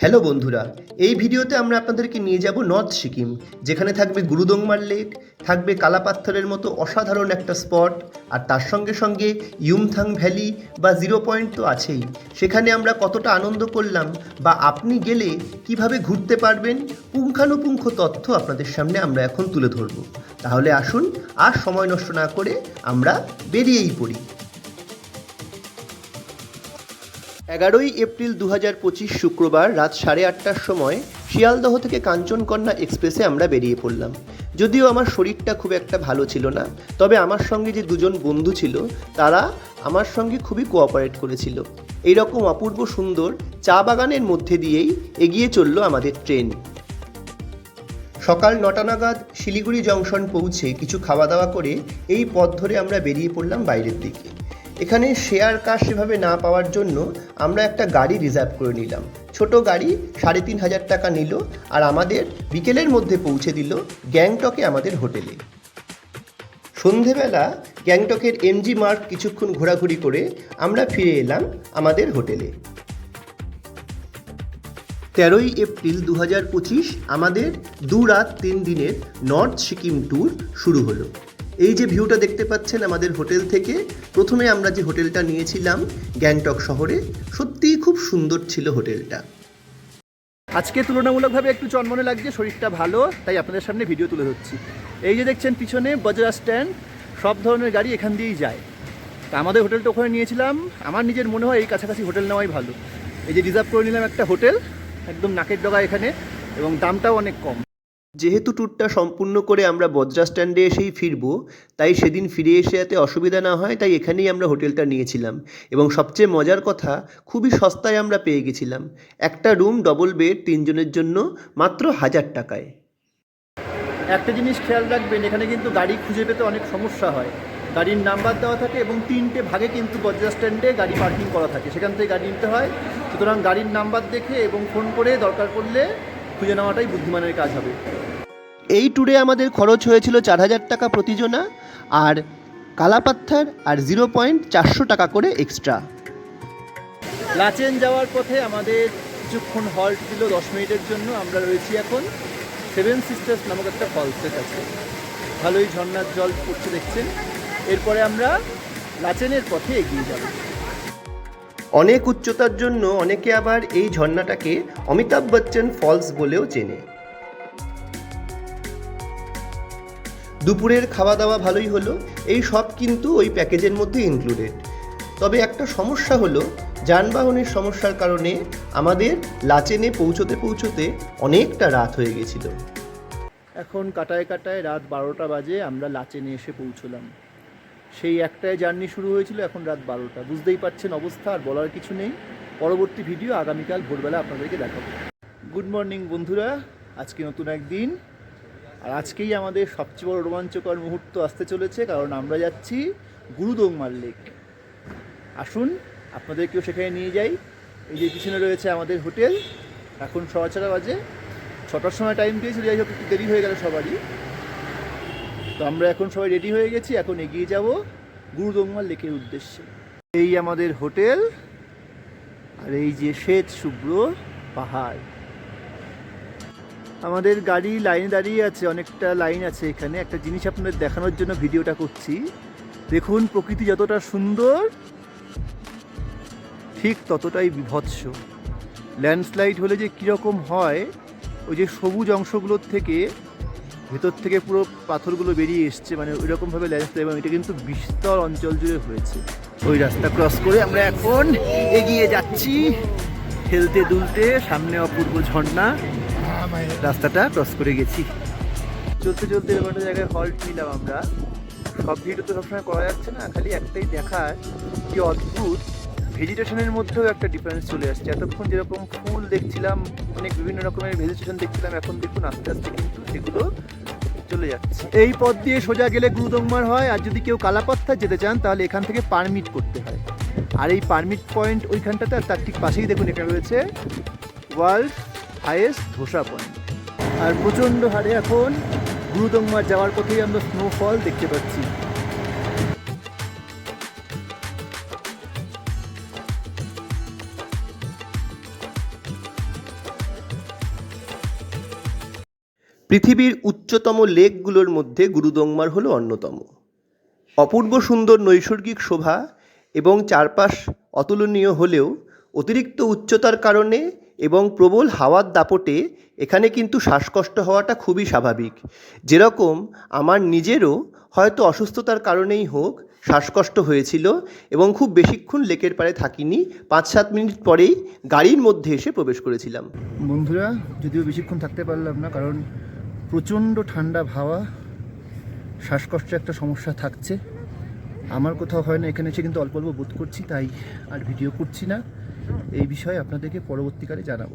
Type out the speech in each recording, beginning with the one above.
Hello বন্ধুরা, এই ভিডিওতে আমরা আপনাদেরকে নিয়ে যাব নর্থ সিকিম, যেখানে থাকবে গুরুদংমার লেক, থাকবে কালাপাত্থরের মতো অসাধারণ একটা স্পট, আর তার সঙ্গে সঙ্গে ইউমথাং ভ্যালি বা জিরো পয়েন্ট তো আছেই। সেখানে আমরা কতটা আনন্দ করলাম বা আপনি গেলে কীভাবে ঘুরতে পারবেন, পুঙ্খানুপুঙ্খ তথ্য আপনাদের সামনে আমরা এখন তুলে ধরব। তাহলে আসুন আর সময় নষ্ট না করে আমরা বেরিয়েই পড়ি। এগারোই এপ্রিল দু হাজার পঁচিশ শুক্রবার রাত সাড়ে আটটার সময় শিয়ালদহ থেকে কাঞ্চনকন্যা এক্সপ্রেসে আমরা বেরিয়ে পড়লাম। যদিও আমার শরীরটা খুব একটা ভালো ছিল না, তবে আমার সঙ্গে যে দুজন বন্ধু ছিল, তারা আমার সঙ্গে খুবই কোঅপারেট করেছিল। এইরকম অপূর্ব সুন্দর চা বাগানের মধ্যে দিয়েই এগিয়ে চলল আমাদের ট্রেন। সকাল নটা নাগাদ শিলিগুড়ি জংশন পৌঁছে কিছু খাওয়া দাওয়া করে এই পথ ধরে আমরা বেরিয়ে পড়লাম বাইরের দিকে। এখানে শেয়ার কার সেভাবে না পাওয়ার জন্য আমরা একটা গাড়ি রিজার্ভ করে নিলাম। ছোট গাড়ি সাড়ে তিন হাজার টাকা নিল আর আমাদের বিকেলের মধ্যে পৌঁছে দিল গ্যাংটকে আমাদের হোটেলে। সন্ধেবেলা গ্যাংটকের এমজি মার্ক কিছুক্ষণ ঘোরাঘুরি করে আমরা ফিরে এলাম আমাদের হোটেলে। তেরোই এপ্রিল দু হাজার পঁচিশ আমাদের দু রাত তিন দিনের নর্থ সিকিম ট্যুর শুরু হলো। এই যে ভিউটা দেখতে পাচ্ছেন আমাদের হোটেল থেকে, প্রথমে আমরা যে হোটেলটা নিয়েছিলাম, গ্যাংটক শহরে, সত্যিই খুব সুন্দর ছিল হোটেলটা। আজকে তুলনামূলকভাবে একটু চনমনে লাগছে, শরীরটা ভালো, তাই আপনাদের সামনে ভিডিও তুলে ধরছি। এই যে দেখছেন পিছনে বজরা স্ট্যান্ড, সব ধরনের গাড়ি এখান দিয়েই যায়। তা আমাদের হোটেলটা ওখানে নিয়েছিলাম, আমার নিজের মনে হয় এই কাছাকাছি হোটেল নেওয়াই ভালো। এই যে রিজার্ভ করে নিলাম একটা হোটেল, একদম নাকের ডগা এখানে, এবং দামটাও অনেক কম। যেহেতু ট্যুরটা সম্পূর্ণ করে আমরা বজরা স্ট্যান্ডে এসেই ফিরবো, তাই সেদিন ফিরে এসে যাতে অসুবিধা না হয়, তাই এখানেই আমরা হোটেলটা নিয়েছিলাম। এবং সবচেয়ে মজার কথা, খুবই সস্তায় আমরা পেয়ে গেছিলাম। একটা রুম ডবল বেড তিনজনের জন্য মাত্র হাজার টাকায়। একটা জিনিস খেয়াল রাখবেন, এখানে কিন্তু গাড়ি খুঁজে পেতে অনেক সমস্যা হয়। গাড়ির নাম্বার দেওয়া থাকে এবং তিনটে ভাগে কিন্তু বজরা স্ট্যান্ডে গাড়ি পার্কিং করা থাকে। সেখান থেকে গাড়ি নিতে হয়। সুতরাং গাড়ির নাম্বার দেখে এবং ফোন করে দরকার পড়লে খুঁজে নেওয়াটাই বুদ্ধিমানের কাজ হবে। এই ট্যুরে আমাদের খরচ হয়েছিল চার হাজার টাকা প্রতিজনা আর কালাপাত্থার আর জিরো পয়েন্ট চারশো টাকা করে এক্সট্রা লাচেন যাওয়ার পথে আমাদের কিছুক্ষণ হল্ট দিল দশ মিনিটের জন্য। আমরা রয়েছি এখন সেভেন সিস্টার্স নামক একটা ফলসের কাছে। ভালোই ঝর্ণার জল পড়ছে দেখছেন। এরপরে আমরা লাচেনের পথে এগিয়ে যাব। অনেক উচ্চতার জন্য অনেকে আবার এই ঝর্ণাটাকে অমিতাভ বচ্চন ফলস বলেও চেনে। দুপুরের খাওয়া দাওয়া ভালোই হলো, এই সব কিন্তু ওই প্যাকেজের মধ্যে ইনক্লুডেড তবে একটা সমস্যা হলো, যানবাহনের সমস্যার কারণে আমাদের লাচেনে পৌঁছতে পৌঁছতে অনেকটা রাত হয়ে গেছিল। এখন কাটায় কাটায় রাত বারোটা বাজে, আমরা লাচেনে এসে পৌঁছলাম। সেই একটাই জার্নি শুরু হয়েছিল এখন রাত বারোটা। বুঝতেই পারছেন অবস্থা, আর বলার কিছু নেই। পরবর্তী ভিডিও আগামীকাল ভোরবেলা আপনাদেরকে দেখাবো। গুড মর্নিং বন্ধুরা। আজকে নতুন একদিন। আর আজকেই আমাদের সবচেয়ে বড় রোমাঞ্চকর মুহূর্ত আসতে চলেছে, কারণ আমরা যাচ্ছি গুরুদংমার লেক। আসুন, আপনাদেরকেও সেখানে নিয়ে যাই। এই যে পিছনে রয়েছে আমাদের হোটেল, এখন ছটা বাজে। ছটার সময় টাইম দিয়েছিল যাই হোক, একটু দেরি হয়ে গেল সবারই। তো আমরা এখন সবাই রেডি হয়ে গেছি, এখন এগিয়ে যাব গুরুদংমার লেকের উদ্দেশ্যে। এই আমাদের হোটেল, আর এই যে শ্বেত শুভ্র পাহাড়। আমাদের গাড়ি লাইনে দাঁড়িয়ে আছে, অনেকটা লাইন আছে এখানে। একটা জিনিস আপনাদের দেখানোর জন্য ভিডিওটা করছি। দেখুন, প্রকৃতি যতটা সুন্দর, ঠিক ততটাই বিভৎস। ল্যান্ডস্লাইড হলে যে কীরকম হয়, ওই যে সবুজ অংশগুলোর থেকে ভেতর থেকে পুরো পাথরগুলো বেরিয়ে এসছে মানে ওই রকমভাবে ল্যান্ডস্লাইড এবং এটা কিন্তু বিস্তর অঞ্চল জুড়ে হয়েছে। ওই রাস্তা ক্রস করে আমরা এখন এগিয়ে যাচ্ছি খেলতে দুলতে, সামনে অপূর্ব ঝর্ণা। রাস্তাটা ক্রস করে গেছি। চলতে চলতে এরকম একটা জায়গায় হল্ট নিলাম আমরা। সব ভিডিও তো সবসময় করা যাচ্ছে না, খালি একটাই দেখার কি অদ্ভুত ভেজিটেশনের মধ্যেও একটা ডিফারেন্স চলে আসছে। এতক্ষণ যেরকম ফুল দেখছিলাম, অনেক বিভিন্ন রকমের ভেজিটেশন দেখছিলাম, এখন দেখুন আস্তে আস্তে কিন্তু সেগুলো চলে যাচ্ছে। এই পথ দিয়ে সোজা গেলে গুরুদংমার হয়, আর যদি কেউ কালাপাত্থা যেতে চান, তাহলে এখান থেকে পারমিট করতে হয়। আর এই পারমিট পয়েন্ট ওইখানটাতে, আর তার ঠিক পাশেই দেখুন এখানে রয়েছে ওয়ার্ল্ড হাইয়েস্ট ধোসা পয়েন্ট। আর প্রচণ্ড হারে এখন গুরুদংমার যাওয়ার পথেই আমরা স্নোফল দেখতে পাচ্ছি। পৃথিবীর উচ্চতম লেকগুলোর মধ্যে গুরুদংমার হলো অন্যতম। অপূর্ব সুন্দর নৈসর্গিক শোভা এবং চারপাশ অতুলনীয় হলেও অতিরিক্ত উচ্চতার কারণে এবং প্রবল হাওয়ার দাপটে এখানে কিন্তু শ্বাসকষ্ট হওয়াটা খুবই স্বাভাবিক। যেরকম আমার নিজেরও হয়তো অসুস্থতার কারণেই হোক শ্বাসকষ্ট হয়েছিল এবং খুব বেশিক্ষণ লেকের পাড়ে থাকিনি পাঁচ সাত মিনিট পরেই গাড়ির মধ্যে এসে প্রবেশ করেছিলাম। বন্ধুরা, যদিও বেশিক্ষণ থাকতে পারলাম না, কারণ প্রচণ্ড ঠান্ডা ভাওয়া শ্বাসকষ্ট একটা সমস্যা থাকছে। আমার কোথাও হয় না, এখানে এসে কিন্তু অল্প অল্প বোধ করছি, তাই আর ভিডিও করছি না। এই বিষয়ে আপনাদেরকে পরবর্তীকালে জানাব।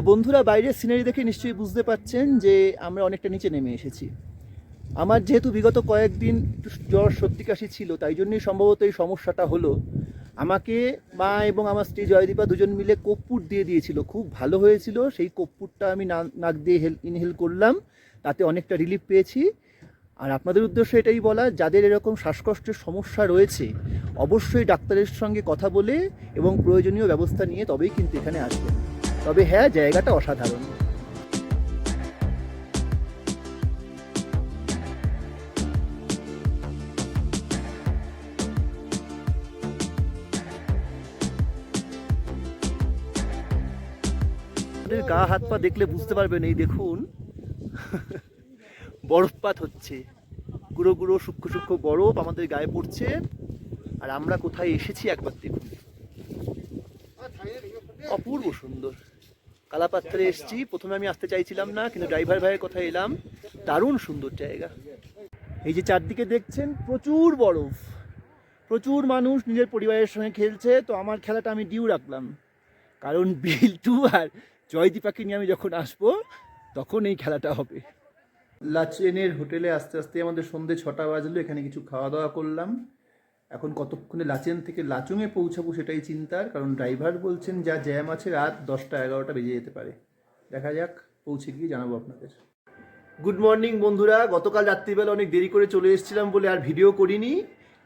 তো বন্ধুরা, বাইরের সিনারি দেখে নিশ্চয়ই বুঝতে পাচ্ছেন যে আমরা অনেকটা নিচে নেমে এসেছি। আমার যেহেতু বিগত কয়েকদিন একটু জ্বর সর্দি কাশি ছিল, তাই জন্যই সম্ভবত এই সমস্যাটা হলো। আমাকে মা এবং আমার স্ত্রী জয়দীপা দুজন মিলে কর্পূর দিয়ে দিয়েছিল। খুব ভালো হয়েছিল, সেই কর্পূরটা আমি নাক দিয়ে হেল ইনহেল করলাম, তাতে অনেকটা রিলিফ পেয়েছি। আর আপনাদের উদ্দেশ্য এটাই বলা, যাদের এরকম শ্বাসকষ্টের সমস্যা রয়েছে, অবশ্যই ডাক্তারের সঙ্গে কথা বলে এবং প্রয়োজনীয় ব্যবস্থা নিয়ে তবেই কিন্তু এখানে আসবেন। তবে হ্যাঁ জায়গাটা অসাধারণ। গা, হাত, পা দেখলে বুঝতে পারবেন, এই দেখুন বরফপাত হচ্ছে। গুঁড়ো গুঁড়ো, সূক্ষ্ম সূক্ষ্ম বরফ আমাদের গায়ে পড়ছে। আর আমরা কোথায় এসেছি একবার দেখুন। অপূর্ব সুন্দর। কালাপাত্রে এসেছি। প্রথমে আমি আসতে চাইছিলাম না, কিন্তু ড্রাইভার ভাইয়ের কথা এলাম। দারুণ সুন্দর জায়গা। এই যে চারদিকে দেখছেন, প্রচুর বরফ। প্রচুর মানুষ নিজের পরিবারের সঙ্গে খেলছে। তো আমার খেলাটা আমি ডিউ রাখলাম। কারণ বিল্টু আর জয়দীপাকে নিয়ে আমি যখন আসব, তখন এই খেলাটা হবে। লাচেনের হোটেলে আস্তে আস্তে আমাদের সন্ধে ছটা বাজলো। এখানে কিছু খাওয়া দাওয়া করলাম। এখন কতক্ষণে লাচেন থেকে লাচুংয়ে পৌঁছাবো সেটাই চিন্তার, কারণ ড্রাইভার বলছেন যা জ্যাম আছে রাত দশটা এগারোটা বেজে যেতে পারে। দেখা যাক, পৌঁছে গিয়ে জানাব আপনাদের। গুড মর্নিং বন্ধুরা। গতকাল রাত্রিবেলা অনেক দেরি করে চলে এসেছিলাম বলে আর ভিডিও করিনি।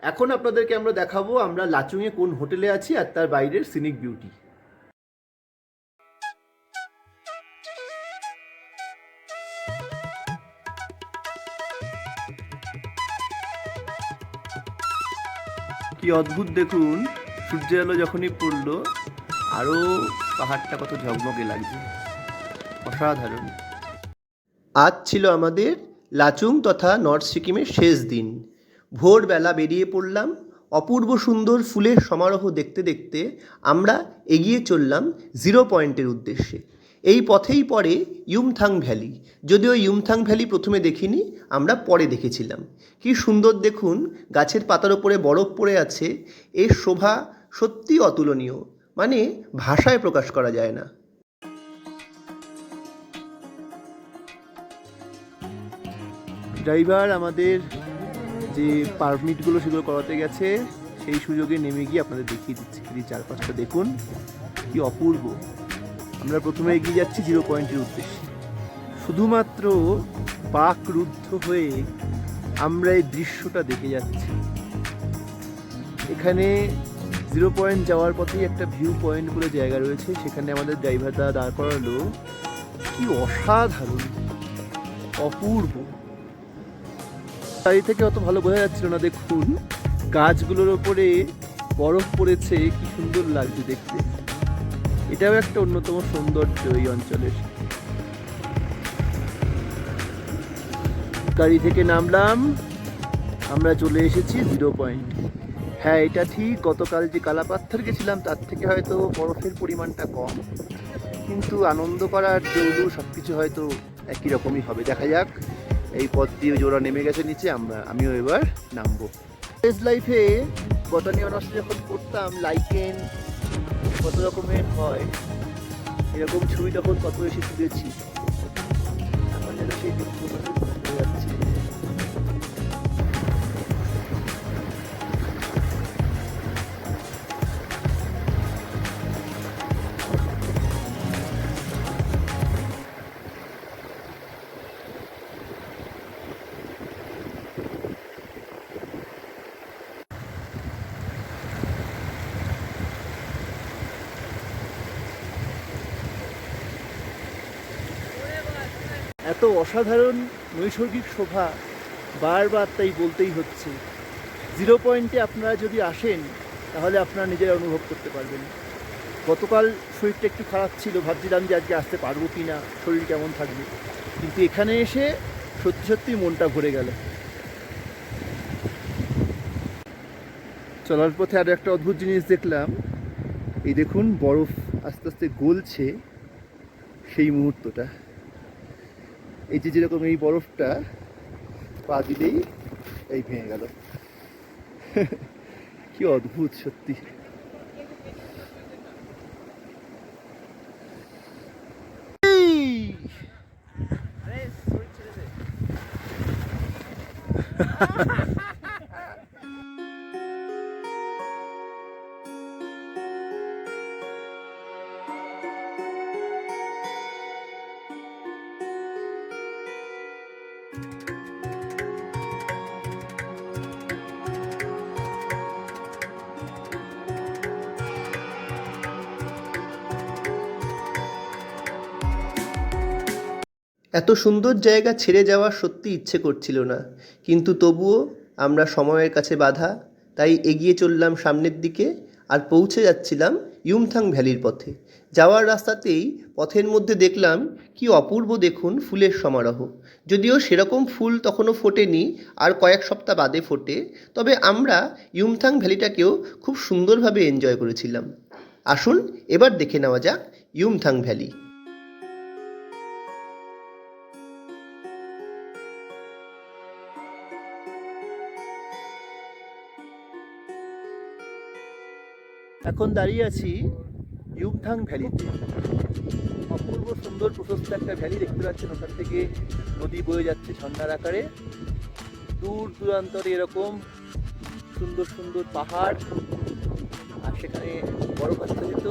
এখন আপনাদেরকে আমরা দেখাবো আমরা লাচুংয়ে কোন হোটেলে আছি আর তার বাইরের সিনিক বিউটি কি অদ্ভুত দেখুন সূর্যের আলো যখনই পড়ল আরও পাহাড়টা কত ঝকমকে লাগছে। অসাধারণ। আজ ছিল আমাদের লাচুং তথা নর্থ সিকিমের শেষ দিন। ভোরবেলা বেরিয়ে পড়লাম, অপূর্ব সুন্দর ফুলের সমারোহ দেখতে দেখতে আমরা এগিয়ে চললাম জিরো পয়েন্টের উদ্দেশ্যে। এই পথেই পড়ে ইউমথাং ভ্যালি। যদিও ইউমথাং ভ্যালি প্রথমে দেখিনি, আমরা পরে দেখেছিলাম। কি সুন্দর দেখুন, গাছের পাতার ওপরে বরফ পড়ে আছে, এর শোভা সত্যি অতুলনীয়। মানে ভাষায় প্রকাশ করা যায় না। ড্রাইভার আমাদের যে পারমিটগুলো সেগুলো করাতে গেছে, সেই সুযোগে নেমে গিয়ে আপনাদের দেখিয়ে দিচ্ছি। চারপাশটা দেখুন, কি অপূর্ব। আমরা প্রথমে এগিয়ে যাচ্ছি জিরো পয়েন্টের উদ্দেশ্যে। শুধুমাত্র পাক রুদ্ধ হয়ে আমরা এই দৃশ্যটা দেখে যাচ্ছি। এখানে জিরো পয়েন্ট যাওয়ার পথেই একটা ভিউ পয়েন্ট বলে জায়গা রয়েছে। সেখানে আমাদের ড্রাইভার দাঁড় করালো কি অসাধারণ, অপূর্ব। গাড়ি থেকে অত ভালো বোঝা যাচ্ছিল না, দেখুন। গাছগুলোর ওপরে বরফ পড়েছে, কি সুন্দর লাগছে দেখতে। এটাও একটা অন্যতম সৌন্দর্য এই অঞ্চলের। গাড়ি থেকে নামলাম, আমরা চলে এসেছি জিরো পয়েন্ট। হ্যাঁ এটা ঠিক, গতকাল যে কালাপাথর গেছিলাম, তার থেকে হয়তো বরফের পরিমাণটা কম। কিন্তু আনন্দ করার জৌলু সব কিছু হয়তো একই রকমই হবে। দেখা যাক, এই পথ দিয়ে জোড়া নেমে গেছে নিচে, আমরা, আমিও এবার নামবো। কলেজ লাইফে বটানি অনার্স যখন পড়তাম লাইকেন কত রকমের হয় এরকম ছবি তখন কত বেশি তুলেছি। এখন যেন সেই দিনগুলো অসাধারণ নৈসর্গিক শোভা বারবার তাই বলতেই হচ্ছে। জিরো পয়েন্টে আপনারা যদি আসেন, তাহলে আপনারা নিজেরা অনুভব করতে পারবেন। গতকাল শরীরটা একটু খারাপ ছিল, ভাবছিলাম যে আজকে আসতে পারব কি না, শরীর কেমন থাকবে? কিন্তু এখানে এসে সত্যি সত্যি মনটা ভরে গেল। চলার পথে আরও একটা অদ্ভুত জিনিস দেখলাম। এই দেখুন, বরফ আস্তে আস্তে গলছে সেই মুহূর্তটা। এই যে যেরকম এই বরফটা পা দিলেই এই ভেঙে গেল। কি অদ্ভুত সত্যি। এই! এত সুন্দর জায়গা ছেড়ে যাওয়ার সত্যি ইচ্ছে করছিল না। কিন্তু তবুও আমরা সময়ের কাছে বাধা, তাই এগিয়ে চললাম সামনের দিকে আর পৌঁছে যাচ্ছিলাম ইউমথাং ভ্যালির পথে। যাওয়ার রাস্তাতেই পথের মধ্যে দেখলাম কি অপূর্ব দেখুন ফুলের সমারোহ। যদিও সেরকম ফুল তখনও ফোটেনি আর কয়েক সপ্তাহ বাদে ফোটে, তবে আমরা ইউমথাং ভ্যালিটাকেও খুব সুন্দরভাবে এনজয় করেছিলাম। আসুন এবার দেখে নেওয়া যাক ইউমথাং ভ্যালি। এখন দাঁড়িয়ে আছি ইউমথাং ভ্যালিতে। অপূর্ব সুন্দর প্রশস্ত একটা ভ্যালি দেখতে পাচ্ছেন। ওখান থেকে নদী বয়ে যাচ্ছে ঝর্ণার আকারে। দূর দূরান্তরে এরকম সুন্দর সুন্দর পাহাড়। আর সেখানে বরফ আচ্ছাদিত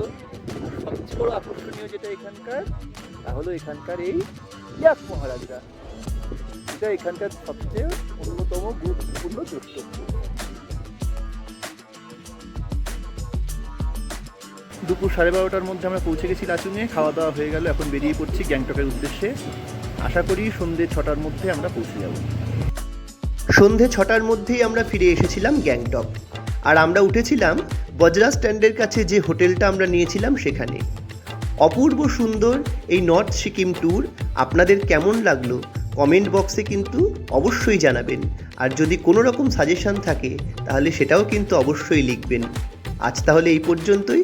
সবচেয়ে বড় আকর্ষণীয় যেটা এখানকার, তা হলো এখানকার এই ইয়াক মহারাজরা। এটা এখানকার সবচেয়ে অন্যতম গুরুত্বপূর্ণ দ্রষ্টব্য দুপুর সাড়ে বারোটার মধ্যে আমরা পৌঁছে গেছি লাচুংয়ে। খাওয়া দাওয়া হয়ে গেল, এখন বেরিয়ে পড়ছি গ্যাংটকের উদ্দেশ্যে। আশা করি সন্ধ্যে ছটার মধ্যে আমরা পৌঁছে যাব। সন্ধে ছটার মধ্যেই আমরা ফিরে এসেছিলাম গ্যাংটক। আর আমরা উঠেছিলাম বজরা স্ট্যান্ডের কাছে যে হোটেলটা আমরা নিয়েছিলাম সেখানে। অপূর্ব সুন্দর এই নর্থ সিকিম ট্যুর আপনাদের কেমন লাগল কমেন্ট বক্সে কিন্তু অবশ্যই জানাবেন। আর যদি কোনো রকম সাজেশন থাকে, তাহলে সেটাও কিন্তু অবশ্যই লিখবেন। আজ তাহলে এই পর্যন্তই।